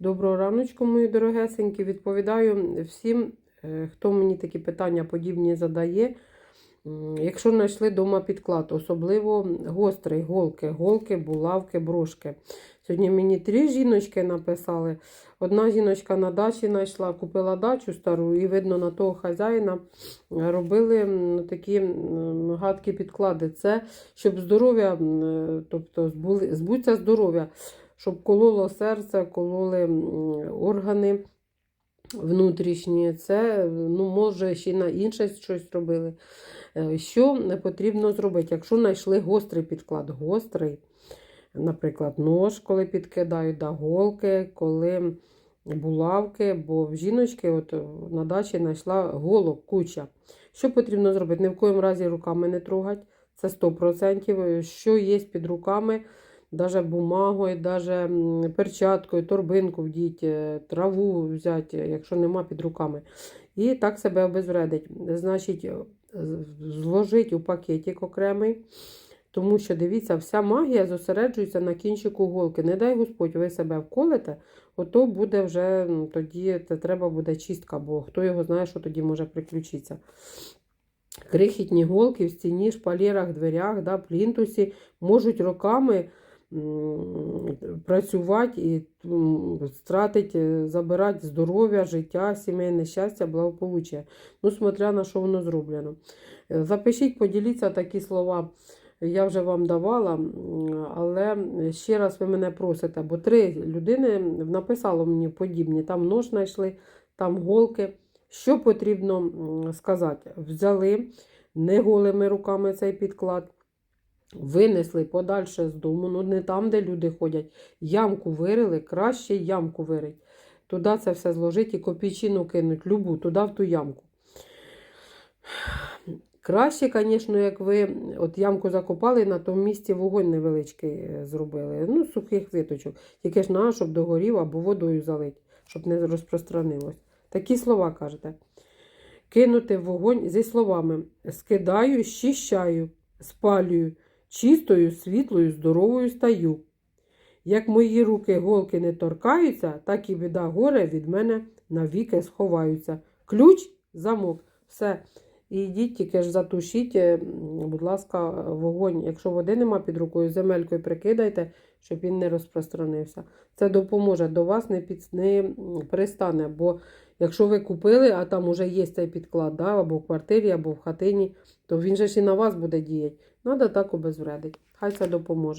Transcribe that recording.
Доброго раночку, мої дорогесенькі. Відповідаю всім, е, хто мені такі питання подібні задає. Якщо знайшли вдома підклад, особливо гострий, голки, голки, булавки, брошки. Сьогодні мені три жіночки написали. Одна жіночка на дачі знайшла, купила дачу стару, і видно, на того хазяїна робили такі гадкі підклади. Це щоб здоров'я, е, тобто збуться здоров'я, щоб кололо серце, кололи органи внутрішні. Це ну, може ще й на інше щось робили. Е, Що потрібно зробити? Якщо знайшли гострий підклад, гострий, наприклад, нож, коли підкидають, да, голки, коли булавки, бо в жіночки от на дачі знайшла голок, куча. Що потрібно зробити? Ні в коєму разі руками не трогати, це 100%. Що є під руками, навіть бумагою, навіть перчаткою, торбинку вдіть, е, траву взяти, якщо нема під руками. І так себе обезвредить. Значить, е, зложить у пакетик окремий. Тому що, дивіться, вся магія зосереджується на кінчику голки. Не дай Господь, ви себе вколите, ото буде вже тоді це треба буде чистка, бо хто його знає, що тоді може приключитися. Крихітні голки в стіні, шпалерах, дверях, да, плінтусі можуть роками працювати і стратити, забирати здоров'я, життя, сімейне щастя, благополуччя. Ну, смотря на що воно зроблено. Е, Запишіть, поділіться такі слова. Я вже вам давала, але ще раз ви мене просите, бо три людини написало мені подібні. Там нож знайшли, там голки. Що потрібно сказати? Взяли не голими руками цей підклад, винесли подальше з дому, ну не там, де люди ходять. Ямку вирили, краще ямку вирить. Туди це все зложить і копійчину кинуть, любу, туди в ту ямку. Краще, звісно, як ви от ямку закопали, на тому місці вогонь невеличкий е, зробили. Ну, сухих виточок. Тільки ж на, щоб догорів або водою залить, щоб не розпространилось. Такі слова кажете. Кинути вогонь зі словами: скидаю, щищаю, спалюю, чистою, світлою, здоровою стаю. Як мої руки голки не торкаються, так і біда горе від мене навіки сховаються. Ключ, замок, все. І йдіть, тільки ж затушіть, е, будь ласка, вогонь. Якщо води нема під рукою, земелькою прикидайте, щоб він не розпространився. Це допоможе до вас не, під, не пристане. Бо якщо ви купили, а там уже є цей підклад, да, або в квартирі, або в хатині, то він же ж і на вас буде діяти. Надо так обезвредити. Хай це допоможе.